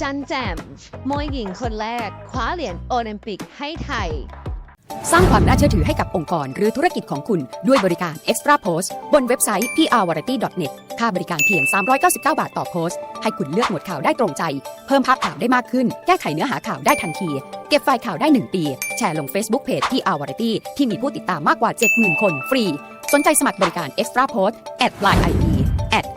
จันแจมมวยหญิงคนแรก คว้าเหรียญโอลิมปิกให้ไทย สร้างความน่าเชื่อถือให้กับองค์กรหรือธุรกิจของคุณด้วยบริการ Extra Post บนเว็บไซต์ prvariety.net ค่าบริการเพียง 399 บาทต่อโพสต์ ให้คุณเลือกหมวดข่าวได้ตรงใจ เพิ่มภาพข่าวได้มากขึ้น แก้ไขเนื้อหาข่าวได้ทันที เก็บไฟล์ข่าวได้ 1 ปี แชร์ลง Facebook Page prvariety ที่มีผู้ติดตามมากกว่า 70,000 คนฟรี สนใจสมัครบริการ Extra Post at line ID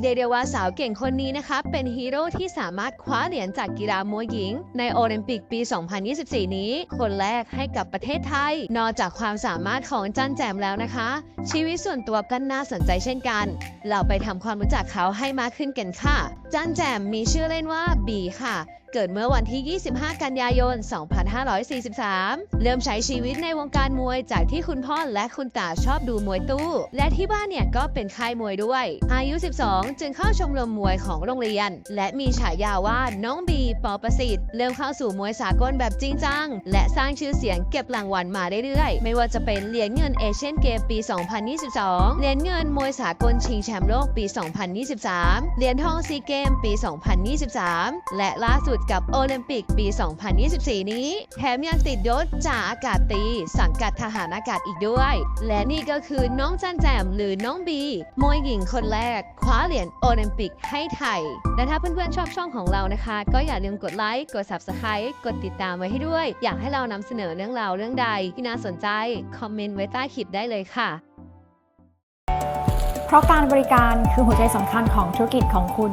เรียกได้ว่าสาวเก่งคนนี้นะคะ เป็นฮีโร่ที่สามารถคว้าเหรียญจากกีฬามวยหญิง ในโอลิมปิกปี 2024 นี้ คนแรกให้กับประเทศไทย นอกจากความสามารถของจันแจมแล้วนะคะ ชีวิตส่วนตัวก็น่าสนใจเช่นกัน เราไปทำความรู้จักเขาให้มากขึ้นกันค่ะ จันแจมมีชื่อเล่นว่าบีค่ะ เกิดเมื่อวันที่ 25 กันยายน 2543 เริ่มใช้ชีวิตในวงการมวยจากที่คุณพ่อและคุณตาชอบดูมวยตู้ และที่บ้านเนี่ยก็เป็นค่ายมวยด้วย อายุ 12 จึงเข้าชมรมมวยของโรงเรียน และมีฉายาว่าน้องบีปอประสิทธิ์ เริ่มเข้าสู่มวยสากลแบบจริงจัง และสร้างชื่อเสียงเก็บรางวัลมาเรื่อยๆ ไม่ว่าจะเป็นเหรียญเงินเอเชียนเกมปี 2022 เหรียญเงินมวยสากลชิงแชมป์โลกปี 2023 เหรียญทองซีเกมปี 2023 และล่าสุดกับโอลิมปิกปี 2024 นี้ แถมยังติดยศจ่าอากาศตรีสังกัดทหารอากาศอีกด้วย และนี่ก็คือน้องจันแจมหรือน้องบีมวยหญิงคนแรก คว้าเหรียญโอลิมปิกให้ไทย และถ้าเพื่อนๆชอบช่องของเรานะคะ ก็อย่าลืมกดไลค์กด Subscribe กดติดตามไว้ให้ด้วย อยากให้เรานำเสนอเรื่องราวเรื่องใดที่น่าสนใจ คอมเมนต์ไว้ใต้คลิปได้เลยค่ะเพราะการบริการคือหัวใจสำคัญของธุรกิจของคุณ